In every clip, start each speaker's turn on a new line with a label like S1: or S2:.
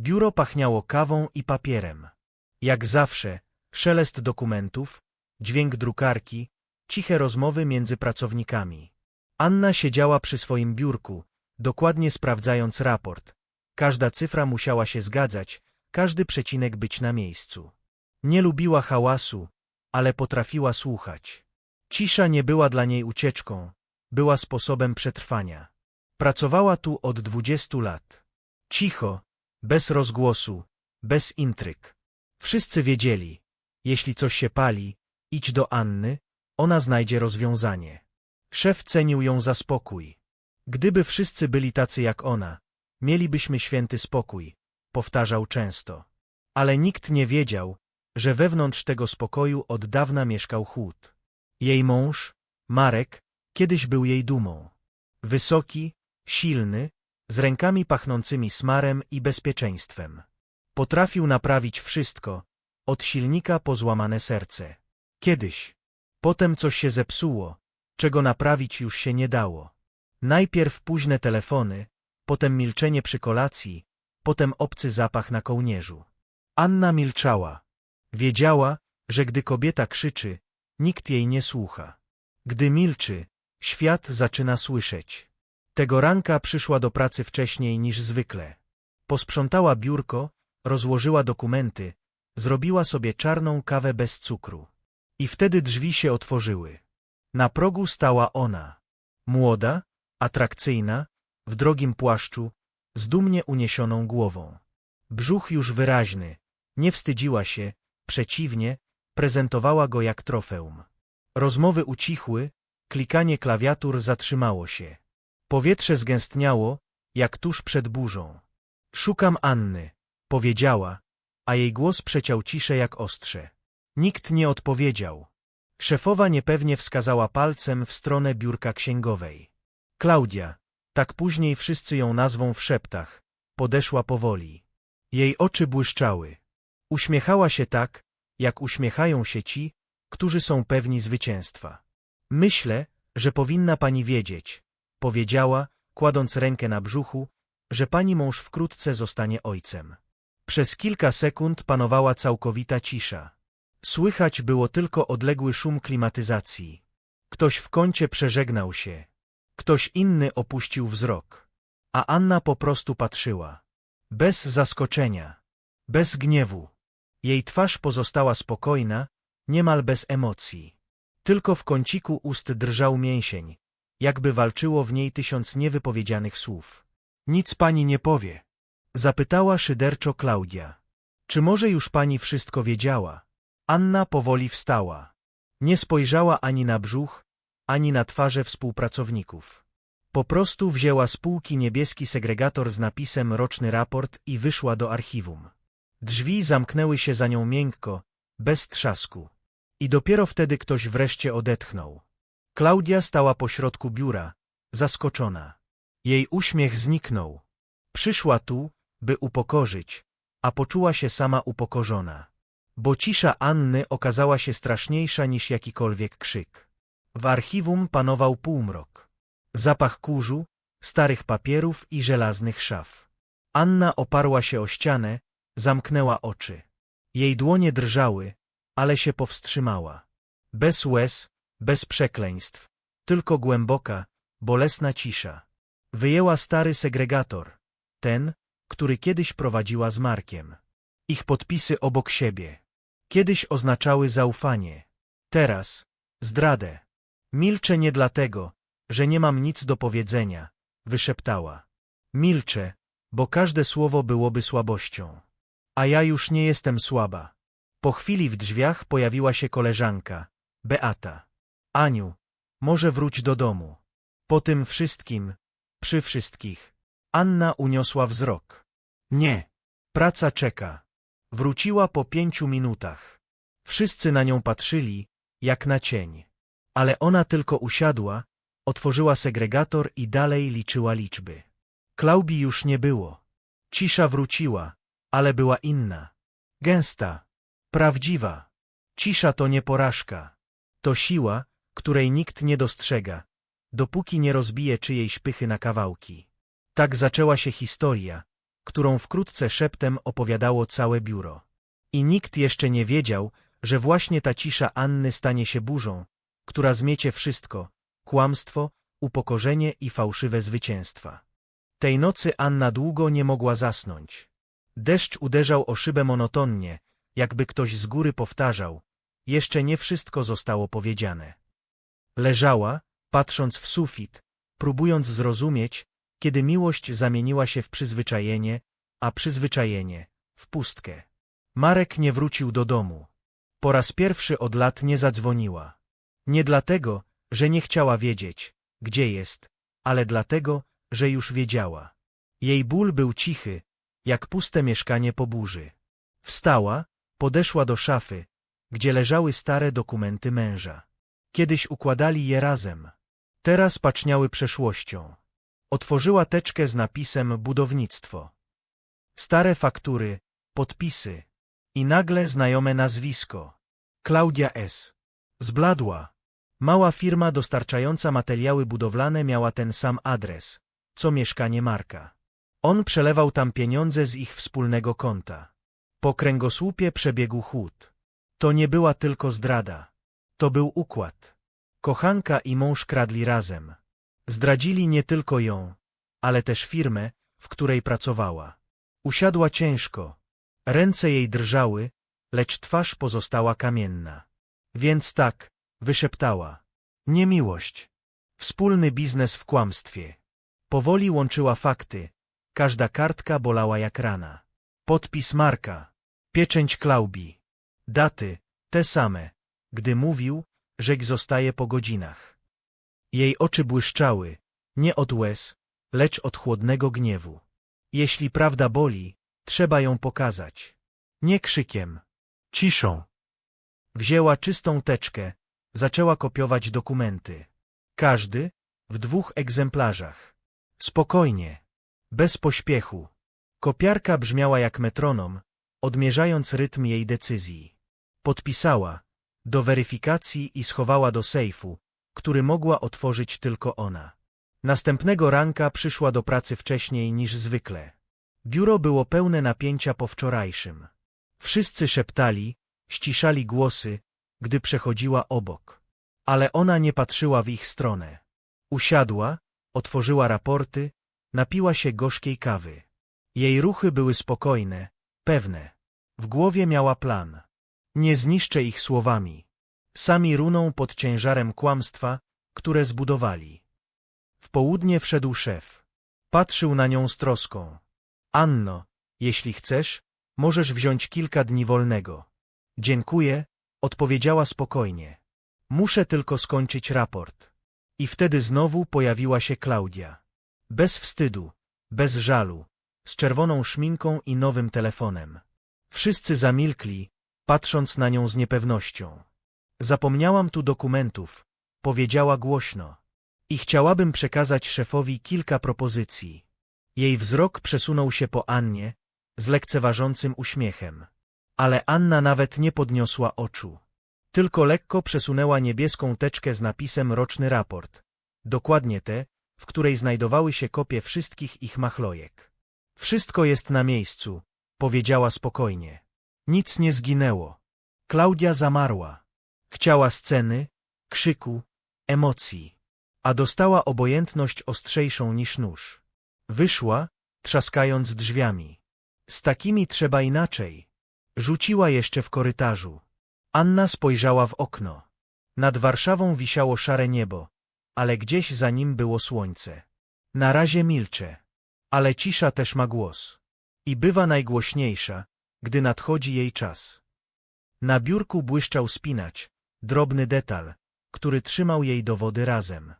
S1: Biuro pachniało kawą i papierem. Jak zawsze, szelest dokumentów, dźwięk drukarki, ciche rozmowy między pracownikami. Anna siedziała przy swoim biurku, dokładnie sprawdzając raport. Każda cyfra musiała się zgadzać, każdy przecinek być na miejscu. Nie lubiła hałasu, ale potrafiła słuchać. Cisza nie była dla niej ucieczką, była sposobem przetrwania. Pracowała tu od dwudziestu lat. Cicho, bez rozgłosu, bez intryg. Wszyscy wiedzieli, jeśli coś się pali, idź do Anny, ona znajdzie rozwiązanie. Szef cenił ją za spokój. Gdyby wszyscy byli tacy jak ona, mielibyśmy święty spokój, powtarzał często. Ale nikt nie wiedział, że wewnątrz tego spokoju od dawna mieszkał chłód. Jej mąż, Marek, kiedyś był jej dumą. Wysoki, silny, z rękami pachnącymi smarem i bezpieczeństwem. Potrafił naprawić wszystko, od silnika po złamane serce. Kiedyś. Potem coś się zepsuło, czego naprawić już się nie dało. Najpierw późne telefony, potem milczenie przy kolacji, potem obcy zapach na kołnierzu. Anna milczała. Wiedziała, że gdy kobieta krzyczy, nikt jej nie słucha. Gdy milczy, świat zaczyna słyszeć. Tego ranka przyszła do pracy wcześniej niż zwykle. Posprzątała biurko, rozłożyła dokumenty, zrobiła sobie czarną kawę bez cukru. I wtedy drzwi się otworzyły. Na progu stała ona. Młoda, atrakcyjna, w drogim płaszczu, z dumnie uniesioną głową. Brzuch już wyraźny, nie wstydziła się, przeciwnie, prezentowała go jak trofeum. Rozmowy ucichły, klikanie klawiatur zatrzymało się. Powietrze zgęstniało, jak tuż przed burzą. Szukam Anny, powiedziała, a jej głos przeciął ciszę jak ostrze. Nikt nie odpowiedział. Szefowa niepewnie wskazała palcem w stronę biurka księgowej. Klaudia, tak później wszyscy ją nazwą w szeptach, podeszła powoli. Jej oczy błyszczały. Uśmiechała się tak, jak uśmiechają się ci, którzy są pewni zwycięstwa. Myślę, że powinna pani wiedzieć, powiedziała, kładąc rękę na brzuchu, że pani mąż wkrótce zostanie ojcem. Przez kilka sekund panowała całkowita cisza. Słychać było tylko odległy szum klimatyzacji. Ktoś w kącie przeżegnał się. Ktoś inny opuścił wzrok. A Anna po prostu patrzyła. Bez zaskoczenia. Bez gniewu. Jej twarz pozostała spokojna, niemal bez emocji. Tylko w kąciku ust drżał mięsień, jakby walczyło w niej tysiąc niewypowiedzianych słów. Nic pani nie powie. Zapytała szyderczo Klaudia. Czy może już pani wszystko wiedziała? Anna powoli wstała. Nie spojrzała ani na brzuch, ani na twarze współpracowników. Po prostu wzięła z półki niebieski segregator z napisem roczny raport i wyszła do archiwum. Drzwi zamknęły się za nią miękko, bez trzasku. I dopiero wtedy ktoś wreszcie odetchnął. Klaudia stała pośrodku biura, zaskoczona. Jej uśmiech zniknął. Przyszła tu, by upokorzyć, a poczuła się sama upokorzona. Bo cisza Anny okazała się straszniejsza niż jakikolwiek krzyk. W archiwum panował półmrok. Zapach kurzu, starych papierów i żelaznych szaf. Anna oparła się o ścianę, zamknęła oczy. Jej dłonie drżały, ale się powstrzymała. Bez łez, bez przekleństw, tylko głęboka, bolesna cisza. Wyjęła stary segregator, ten, który kiedyś prowadziła z Markiem. Ich podpisy obok siebie. Kiedyś oznaczały zaufanie. Teraz zdradę. Milczę nie dlatego, że nie mam nic do powiedzenia, wyszeptała. Milczę, bo każde słowo byłoby słabością. A ja już nie jestem słaba. Po chwili w drzwiach pojawiła się koleżanka, Beata. Aniu, może wróć do domu. Po tym wszystkim, przy wszystkich. Anna uniosła wzrok. Nie. Praca czeka. Wróciła po pięciu minutach. Wszyscy na nią patrzyli, jak na cień. Ale ona tylko usiadła, otworzyła segregator i dalej liczyła liczby. Klaubii już nie było. Cisza wróciła, ale była inna. Gęsta. Prawdziwa. Cisza to nie porażka. To siła, której nikt nie dostrzega, dopóki nie rozbije czyjejś pychy na kawałki. Tak zaczęła się historia, którą wkrótce szeptem opowiadało całe biuro. I nikt jeszcze nie wiedział, że właśnie ta cisza Anny stanie się burzą, która zmiecie wszystko, kłamstwo, upokorzenie i fałszywe zwycięstwa. Tej nocy Anna długo nie mogła zasnąć. Deszcz uderzał o szybę monotonnie, jakby ktoś z góry powtarzał, jeszcze nie wszystko zostało powiedziane. Leżała, patrząc w sufit, próbując zrozumieć, kiedy miłość zamieniła się w przyzwyczajenie, a przyzwyczajenie w pustkę. Marek nie wrócił do domu. Po raz pierwszy od lat nie zadzwoniła. Nie dlatego, że nie chciała wiedzieć, gdzie jest, ale dlatego, że już wiedziała. Jej ból był cichy, jak puste mieszkanie po burzy. Wstała, podeszła do szafy, gdzie leżały stare dokumenty męża. Kiedyś układali je razem. Teraz paczniały przeszłością. Otworzyła teczkę z napisem budownictwo. Stare faktury, podpisy i nagle znajome nazwisko. Klaudia S. Zbladła. Mała firma dostarczająca materiały budowlane miała ten sam adres, co mieszkanie Marka. On przelewał tam pieniądze z ich wspólnego konta. Po kręgosłupie przebiegł chłód. To nie była tylko zdrada. To był układ. Kochanka i mąż kradli razem. Zdradzili nie tylko ją, ale też firmę, w której pracowała. Usiadła ciężko. Ręce jej drżały, lecz twarz pozostała kamienna. Więc tak, wyszeptała. Niemiłość. Wspólny biznes w kłamstwie. Powoli łączyła fakty. Każda kartka bolała jak rana. Podpis Marka. Pieczęć Klaubii. Daty, te same. Gdy mówił, rzek zostaje po godzinach. Jej oczy błyszczały, nie od łez, lecz od chłodnego gniewu. Jeśli prawda boli, trzeba ją pokazać. Nie krzykiem. Ciszą. Wzięła czystą teczkę, zaczęła kopiować dokumenty. Każdy w dwóch egzemplarzach. Spokojnie, bez pośpiechu. Kopiarka brzmiała jak metronom, odmierzając rytm jej decyzji. Podpisała, do weryfikacji i schowała do sejfu, który mogła otworzyć tylko ona. Następnego ranka przyszła do pracy wcześniej niż zwykle. Biuro było pełne napięcia po wczorajszym. Wszyscy szeptali, ściszali głosy, gdy przechodziła obok. Ale ona nie patrzyła w ich stronę. Usiadła, otworzyła raporty, napiła się gorzkiej kawy. Jej ruchy były spokojne, pewne. W głowie miała plan. Nie zniszczę ich słowami. Sami runą pod ciężarem kłamstwa, które zbudowali. W południe wszedł szef. Patrzył na nią z troską. Anno, jeśli chcesz, możesz wziąć kilka dni wolnego. Dziękuję, odpowiedziała spokojnie. Muszę tylko skończyć raport. I wtedy znowu pojawiła się Klaudia. Bez wstydu, bez żalu, z czerwoną szminką i nowym telefonem. Wszyscy zamilkli, patrząc na nią z niepewnością. Zapomniałam tu dokumentów, powiedziała głośno. I chciałabym przekazać szefowi kilka propozycji. Jej wzrok przesunął się po Annie, z lekceważącym uśmiechem. Ale Anna nawet nie podniosła oczu. Tylko lekko przesunęła niebieską teczkę z napisem roczny raport. Dokładnie te, w której znajdowały się kopie wszystkich ich machlojek. Wszystko jest na miejscu, powiedziała spokojnie. Nic nie zginęło. Klaudia zamarła. Chciała sceny, krzyku, emocji, a dostała obojętność ostrzejszą niż nóż. Wyszła, trzaskając drzwiami. Z takimi trzeba inaczej. Rzuciła jeszcze w korytarzu. Anna spojrzała w okno. Nad Warszawą wisiało szare niebo, ale gdzieś za nim było słońce. Na razie milczę, ale cisza też ma głos. I bywa najgłośniejsza, gdy nadchodzi jej czas. Na biurku błyszczał spinacz, drobny detal, który trzymał jej dowody razem.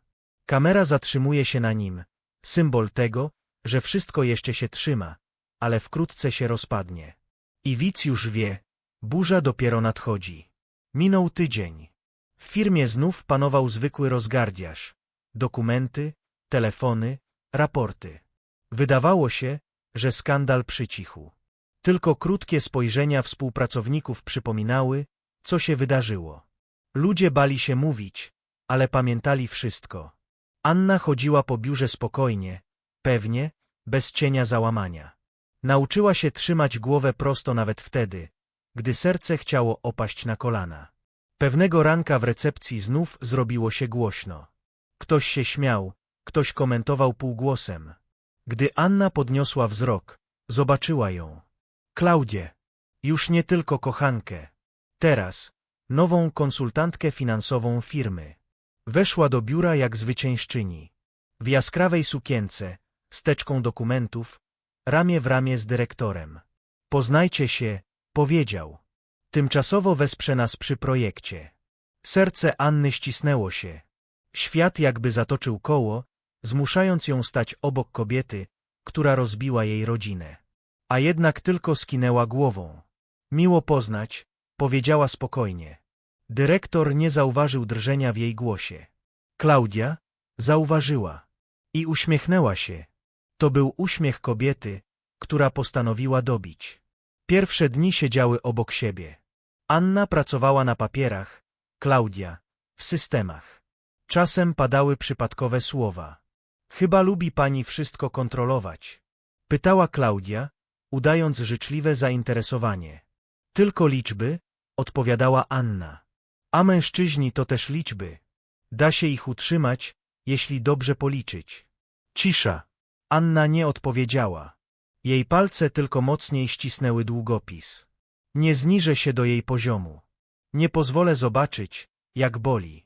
S1: Kamera zatrzymuje się na nim, symbol tego, że wszystko jeszcze się trzyma, ale wkrótce się rozpadnie. I widz już wie, burza dopiero nadchodzi. Minął tydzień. W firmie znów panował zwykły rozgardiaż. Dokumenty, telefony, raporty. Wydawało się, że skandal przycichł. Tylko krótkie spojrzenia współpracowników przypominały, co się wydarzyło. Ludzie bali się mówić, ale pamiętali wszystko. Anna chodziła po biurze spokojnie, pewnie, bez cienia załamania. Nauczyła się trzymać głowę prosto nawet wtedy, gdy serce chciało opaść na kolana. Pewnego ranka w recepcji znów zrobiło się głośno. Ktoś się śmiał, ktoś komentował półgłosem. Gdy Anna podniosła wzrok, zobaczyła ją. Klaudię. Już nie tylko kochankę. Teraz nową konsultantkę finansową firmy. Weszła do biura jak zwyciężczyni. W jaskrawej sukience, z teczką dokumentów, ramię w ramię z dyrektorem. Poznajcie się, powiedział. Tymczasowo wesprze nas przy projekcie. Serce Anny ścisnęło się. Świat jakby zatoczył koło, zmuszając ją stać obok kobiety, która rozbiła jej rodzinę. A jednak tylko skinęła głową. Miło poznać, powiedziała spokojnie. Dyrektor nie zauważył drżenia w jej głosie. Klaudia zauważyła i uśmiechnęła się. To był uśmiech kobiety, która postanowiła dobić. Pierwsze dni siedziały obok siebie. Anna pracowała na papierach, Klaudia w systemach. Czasem padały przypadkowe słowa. Chyba lubi pani wszystko kontrolować. Pytała Klaudia, udając życzliwe zainteresowanie. Tylko liczby, odpowiadała Anna. A mężczyźni to też liczby. Da się ich utrzymać, jeśli dobrze policzyć. Cisza. Anna nie odpowiedziała. Jej palce tylko mocniej ścisnęły długopis. Nie zniżę się do jej poziomu. Nie pozwolę zobaczyć, jak boli.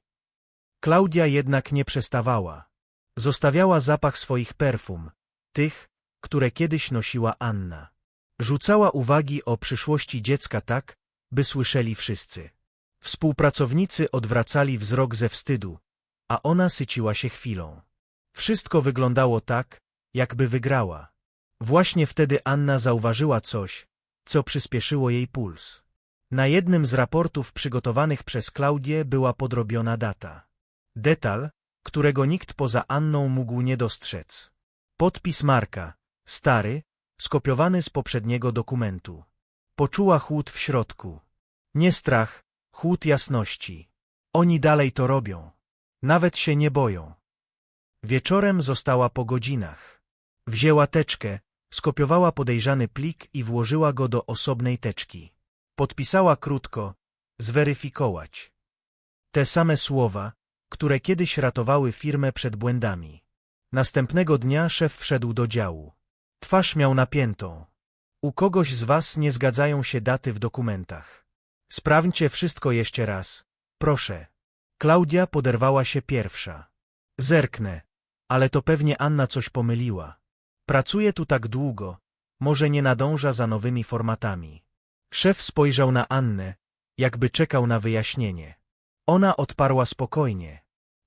S1: Klaudia jednak nie przestawała. Zostawiała zapach swoich perfum, tych, które kiedyś nosiła Anna. Rzucała uwagi o przyszłości dziecka tak, by słyszeli wszyscy. Współpracownicy odwracali wzrok ze wstydu, a ona syciła się chwilą. Wszystko wyglądało tak, jakby wygrała. Właśnie wtedy Anna zauważyła coś, co przyspieszyło jej puls. Na jednym z raportów przygotowanych przez Klaudię była podrobiona data. Detal, którego nikt poza Anną mógł nie dostrzec. Podpis Marka, stary, skopiowany z poprzedniego dokumentu. Poczuła chłód w środku. Nie strach, chłód jasności. Oni dalej to robią. Nawet się nie boją. Wieczorem została po godzinach. Wzięła teczkę, skopiowała podejrzany plik i włożyła go do osobnej teczki. Podpisała krótko, zweryfikować. Te same słowa, które kiedyś ratowały firmę przed błędami. Następnego dnia szef wszedł do działu. Twarz miał napiętą. U kogoś z was nie zgadzają się daty w dokumentach. Sprawdźcie wszystko jeszcze raz. Proszę. Klaudia poderwała się pierwsza. Zerknę, ale to pewnie Anna coś pomyliła. Pracuje tu tak długo, może nie nadąża za nowymi formatami. Szef spojrzał na Annę, jakby czekał na wyjaśnienie. Ona odparła spokojnie.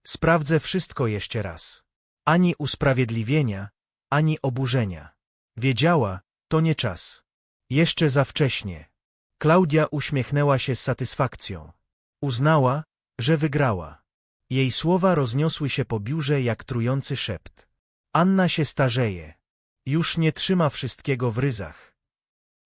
S1: Sprawdzę wszystko jeszcze raz. Ani usprawiedliwienia, ani oburzenia. Wiedziała, to nie czas. Jeszcze za wcześnie. Klaudia uśmiechnęła się z satysfakcją. Uznała, że wygrała. Jej słowa rozniosły się po biurze jak trujący szept. Anna się starzeje. Już nie trzyma wszystkiego w ryzach.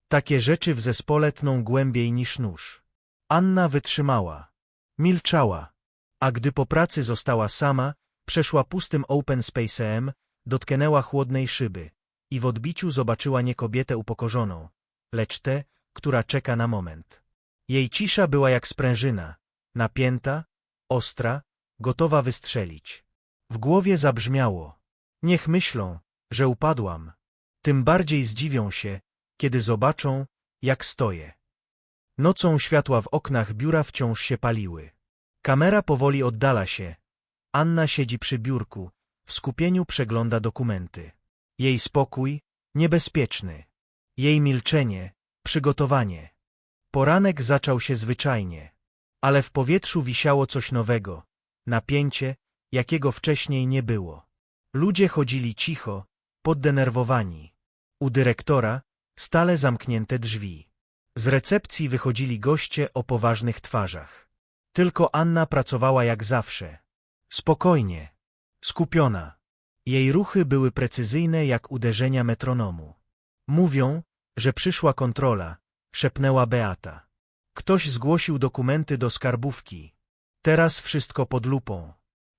S1: Takie rzeczy w zespole tną głębiej niż nóż. Anna wytrzymała. Milczała. A gdy po pracy została sama, przeszła pustym open space'em, dotknęła chłodnej szyby i w odbiciu zobaczyła nie kobietę upokorzoną, lecz tę, która czeka na moment. Jej cisza była jak sprężyna, napięta, ostra, gotowa wystrzelić. W głowie zabrzmiało. Niech myślą, że upadłam. Tym bardziej zdziwią się, kiedy zobaczą, jak stoję. Nocą światła w oknach biura wciąż się paliły. Kamera powoli oddala się. Anna siedzi przy biurku, w skupieniu przegląda dokumenty. Jej spokój, niebezpieczny. Jej milczenie, przygotowanie. Poranek zaczął się zwyczajnie, ale w powietrzu wisiało coś nowego, napięcie, jakiego wcześniej nie było. Ludzie chodzili cicho, poddenerwowani. U dyrektora stale zamknięte drzwi. Z recepcji wychodzili goście o poważnych twarzach. Tylko Anna pracowała jak zawsze. Spokojnie, skupiona. Jej ruchy były precyzyjne jak uderzenia metronomu. Mówią, że przyszła kontrola, szepnęła Beata. Ktoś zgłosił dokumenty do skarbówki. Teraz wszystko pod lupą.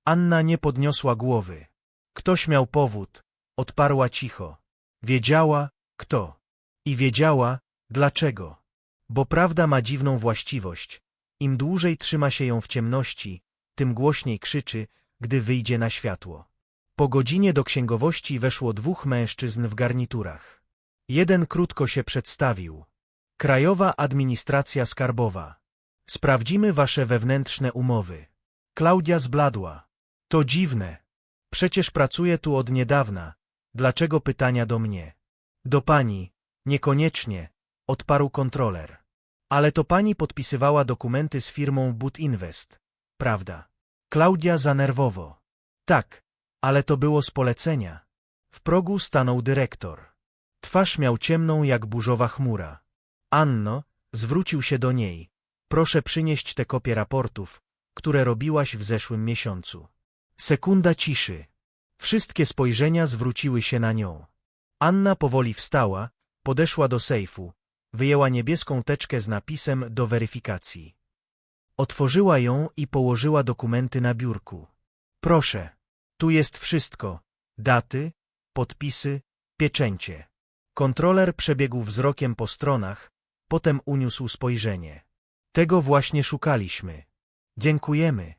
S1: Anna nie podniosła głowy. Ktoś miał powód, odparła cicho. Wiedziała, kto. I wiedziała, dlaczego. Bo prawda ma dziwną właściwość. Im dłużej trzyma się ją w ciemności, tym głośniej krzyczy, gdy wyjdzie na światło. Po godzinie do księgowości weszło dwóch mężczyzn w garniturach. Jeden krótko się przedstawił. Krajowa Administracja Skarbowa. Sprawdzimy wasze wewnętrzne umowy. Klaudia zbladła. To dziwne. Przecież pracuję tu od niedawna. Dlaczego pytania do mnie? Do pani. Niekoniecznie, odparł kontroler. Ale to pani podpisywała dokumenty z firmą But Invest, prawda? Klaudia zanerwowo. Tak, ale to było z polecenia. W progu stanął dyrektor. Twarz miał ciemną jak burzowa chmura. Anno, zwrócił się do niej. Proszę przynieść te kopie raportów, które robiłaś w zeszłym miesiącu. Sekunda ciszy. Wszystkie spojrzenia zwróciły się na nią. Anna powoli wstała, podeszła do sejfu, wyjęła niebieską teczkę z napisem do weryfikacji. Otworzyła ją i położyła dokumenty na biurku. Proszę, tu jest wszystko. Daty, podpisy, pieczęcie. Kontroler przebiegł wzrokiem po stronach, potem uniósł spojrzenie. Tego właśnie szukaliśmy. Dziękujemy.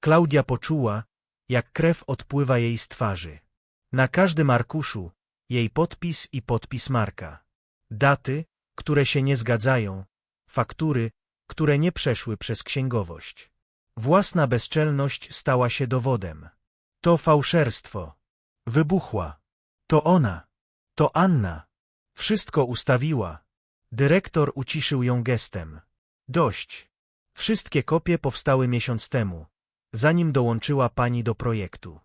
S1: Klaudia poczuła, jak krew odpływa jej z twarzy. Na każdym arkuszu jej podpis i podpis Marka. Daty, które się nie zgadzają, faktury, które nie przeszły przez księgowość. Własna bezczelność stała się dowodem. To fałszerstwo. Wybuchła. To ona. To Anna. Wszystko ustawiła. Dyrektor uciszył ją gestem. Dość. Wszystkie kopie powstały miesiąc temu, zanim dołączyła pani do projektu.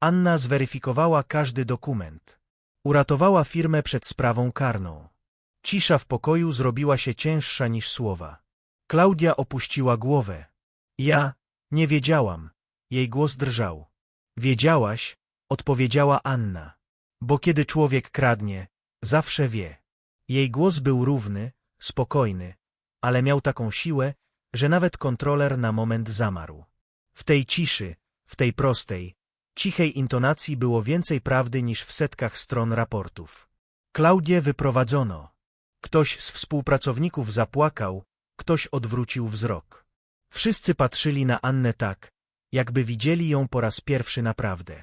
S1: Anna zweryfikowała każdy dokument. Uratowała firmę przed sprawą karną. Cisza w pokoju zrobiła się cięższa niż słowa. Klaudia opuściła głowę. Ja nie wiedziałam. Jej głos drżał. Wiedziałaś, odpowiedziała Anna. Bo kiedy człowiek kradnie, zawsze wie. Jej głos był równy, spokojny, ale miał taką siłę, że nawet kontroler na moment zamarł. W tej ciszy, w tej prostej, cichej intonacji było więcej prawdy niż w setkach stron raportów. Klaudię wyprowadzono. Ktoś z współpracowników zapłakał, ktoś odwrócił wzrok. Wszyscy patrzyli na Annę tak, jakby widzieli ją po raz pierwszy naprawdę.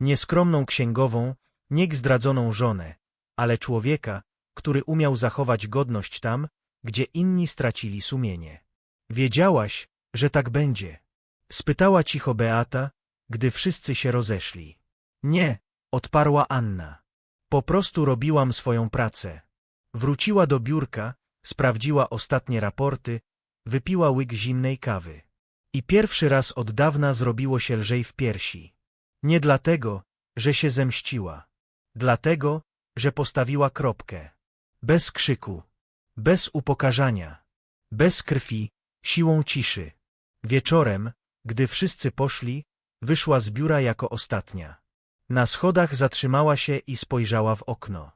S1: Nieskromną księgową, nie zdradzoną żonę, ale człowieka, który umiał zachować godność tam, gdzie inni stracili sumienie. Wiedziałaś, że tak będzie. Spytała cicho Beata, gdy wszyscy się rozeszli. Nie, odparła Anna. Po prostu robiłam swoją pracę. Wróciła do biurka, sprawdziła ostatnie raporty, wypiła łyk zimnej kawy. I pierwszy raz od dawna zrobiło się lżej w piersi. Nie dlatego, że się zemściła. Dlatego, że postawiła kropkę. Bez krzyku. Bez upokarzania. Bez krwi, siłą ciszy. Wieczorem, gdy wszyscy poszli, wyszła z biura jako ostatnia. Na schodach zatrzymała się i spojrzała w okno.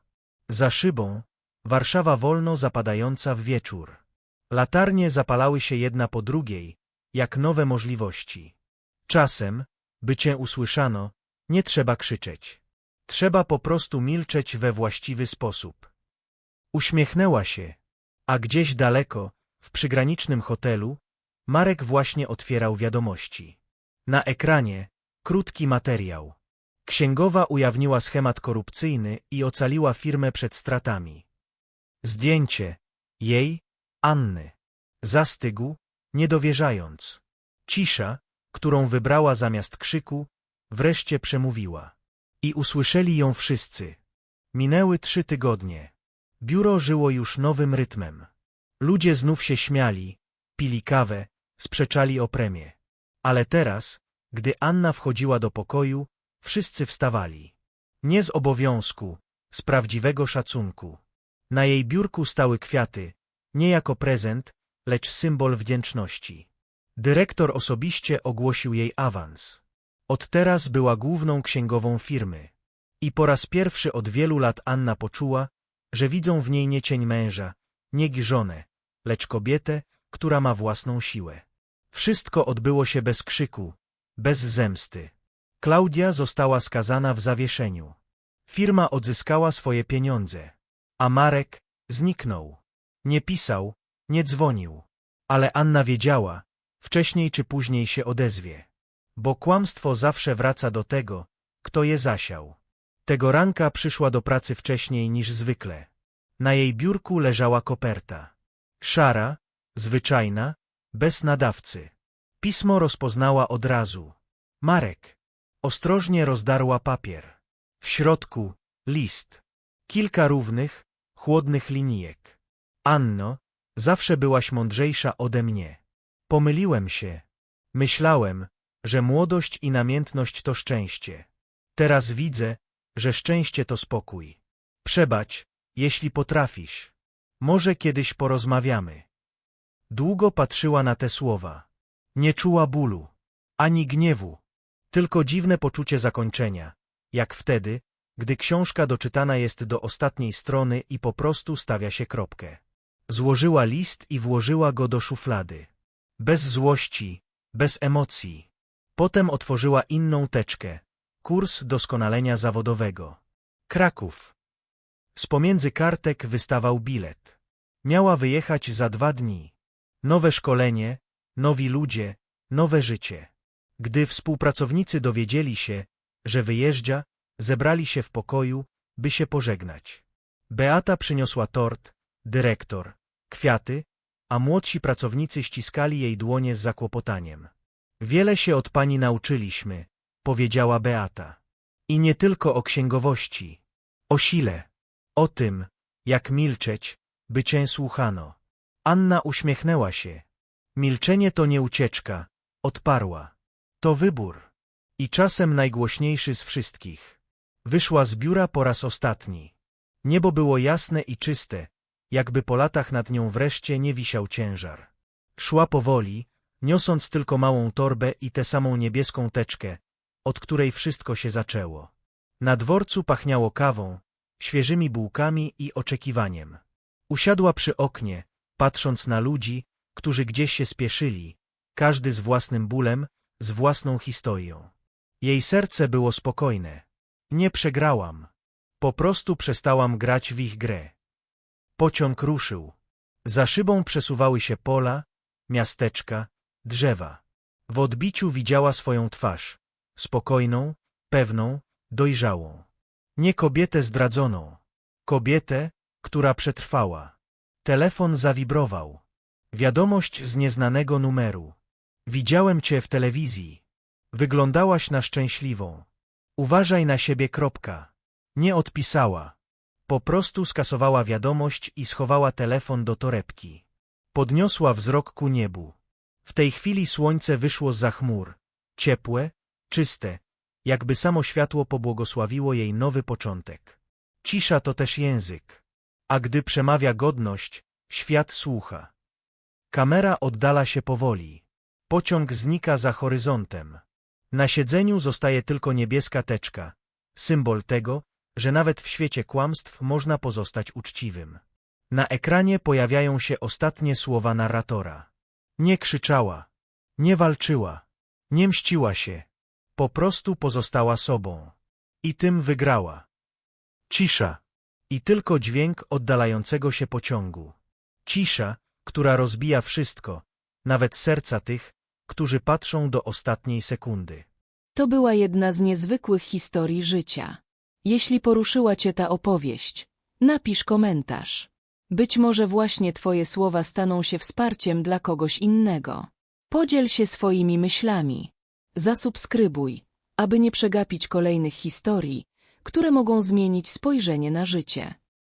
S1: Za szybą, Warszawa wolno zapadająca w wieczór. Latarnie zapalały się jedna po drugiej, jak nowe możliwości. Czasem, by cię usłyszano, nie trzeba krzyczeć. Trzeba po prostu milczeć we właściwy sposób. Uśmiechnęła się, a gdzieś daleko, w przygranicznym hotelu, Marek właśnie otwierał wiadomości. Na ekranie krótki materiał. Księgowa ujawniła schemat korupcyjny i ocaliła firmę przed stratami. Zdjęcie jej, Anny. Zastygł, nie dowierzając. Cisza, którą wybrała zamiast krzyku, wreszcie przemówiła. I usłyszeli ją wszyscy. Minęły trzy tygodnie. Biuro żyło już nowym rytmem. Ludzie znów się śmiali, pili kawę, sprzeczali o premię. Ale teraz, gdy Anna wchodziła do pokoju, wszyscy wstawali. Nie z obowiązku, z prawdziwego szacunku. Na jej biurku stały kwiaty, nie jako prezent, lecz symbol wdzięczności. Dyrektor osobiście ogłosił jej awans. Od teraz była główną księgową firmy. I po raz pierwszy od wielu lat Anna poczuła, że widzą w niej nie cień męża, nie żonę, lecz kobietę, która ma własną siłę. Wszystko odbyło się bez krzyku, bez zemsty. Klaudia została skazana w zawieszeniu. Firma odzyskała swoje pieniądze, a Marek Zniknął. Nie pisał, nie dzwonił. Ale Anna wiedziała, wcześniej czy później się odezwie. Bo kłamstwo zawsze wraca do tego, kto je zasiał. Tego ranka przyszła do pracy wcześniej niż zwykle. Na jej biurku leżała koperta. Szara, zwyczajna, bez nadawcy. Pismo rozpoznała od razu. Marek. Ostrożnie rozdarła papier. W środku list. Kilka równych, chłodnych linijek. Anno, zawsze byłaś mądrzejsza ode mnie. Pomyliłem się. Myślałem, że młodość i namiętność to szczęście. Teraz widzę, że szczęście to spokój. Przebacz, jeśli potrafisz. Może kiedyś porozmawiamy. Długo patrzyła na te słowa. Nie czuła bólu, ani gniewu, tylko dziwne poczucie zakończenia, jak wtedy, gdy książka doczytana jest do ostatniej strony i po prostu stawia się kropkę. Złożyła list i włożyła go do szuflady. Bez złości, bez emocji. Potem otworzyła inną teczkę. Kurs doskonalenia zawodowego. Kraków. Z pomiędzy kartek wystawał bilet. Miała wyjechać za dwa dni. Nowe szkolenie, nowi ludzie, nowe życie. Gdy współpracownicy dowiedzieli się, że wyjeżdża, zebrali się w pokoju, by się pożegnać. Beata przyniosła tort, dyrektor, kwiaty, a młodsi pracownicy ściskali jej dłonie z zakłopotaniem. Wiele się od pani nauczyliśmy, powiedziała Beata. I nie tylko o księgowości, o sile, o tym, jak milczeć, by cię słuchano. Anna uśmiechnęła się. Milczenie to nie ucieczka, odparła. To wybór. I czasem najgłośniejszy z wszystkich. Wyszła z biura po raz ostatni. Niebo było jasne i czyste, jakby po latach nad nią wreszcie nie wisiał ciężar. Szła powoli, niosąc tylko małą torbę i tę samą niebieską teczkę, od której wszystko się zaczęło. Na dworcu pachniało kawą, świeżymi bułkami i oczekiwaniem. Usiadła przy oknie, patrząc na ludzi, którzy gdzieś się spieszyli, każdy z własnym bólem, z własną historią. Jej serce było spokojne. Nie przegrałam. Po prostu przestałam grać w ich grę. Pociąg ruszył. Za szybą przesuwały się pola, miasteczka, drzewa. W odbiciu widziała swoją twarz. Spokojną, pewną, dojrzałą. Nie kobietę zdradzoną. Kobietę, która przetrwała. Telefon zawibrował. Wiadomość z nieznanego numeru. Widziałem cię w telewizji. Wyglądałaś na szczęśliwą. Uważaj na siebie, kropka. Nie odpisała. Po prostu skasowała wiadomość i schowała telefon do torebki. Podniosła wzrok ku niebu. W tej chwili słońce wyszło za chmur. Ciepłe, czyste, jakby samo światło pobłogosławiło jej nowy początek. Cisza to też język. A gdy przemawia godność, świat słucha. Kamera oddala się powoli. Pociąg znika za horyzontem. Na siedzeniu zostaje tylko niebieska teczka, symbol tego, że nawet w świecie kłamstw można pozostać uczciwym. Na ekranie pojawiają się ostatnie słowa narratora. Nie krzyczała, nie walczyła, nie mściła się, po prostu pozostała sobą. I tym wygrała. Cisza. I tylko dźwięk oddalającego się pociągu. Cisza, która rozbija wszystko, nawet serca tych, którzy patrzą do ostatniej sekundy.
S2: To była jedna z niezwykłych historii życia. Jeśli poruszyła Cię ta opowieść, napisz komentarz. Być może właśnie Twoje słowa staną się wsparciem dla kogoś innego. Podziel się swoimi myślami. Zasubskrybuj, aby nie przegapić kolejnych historii, które mogą zmienić spojrzenie na życie.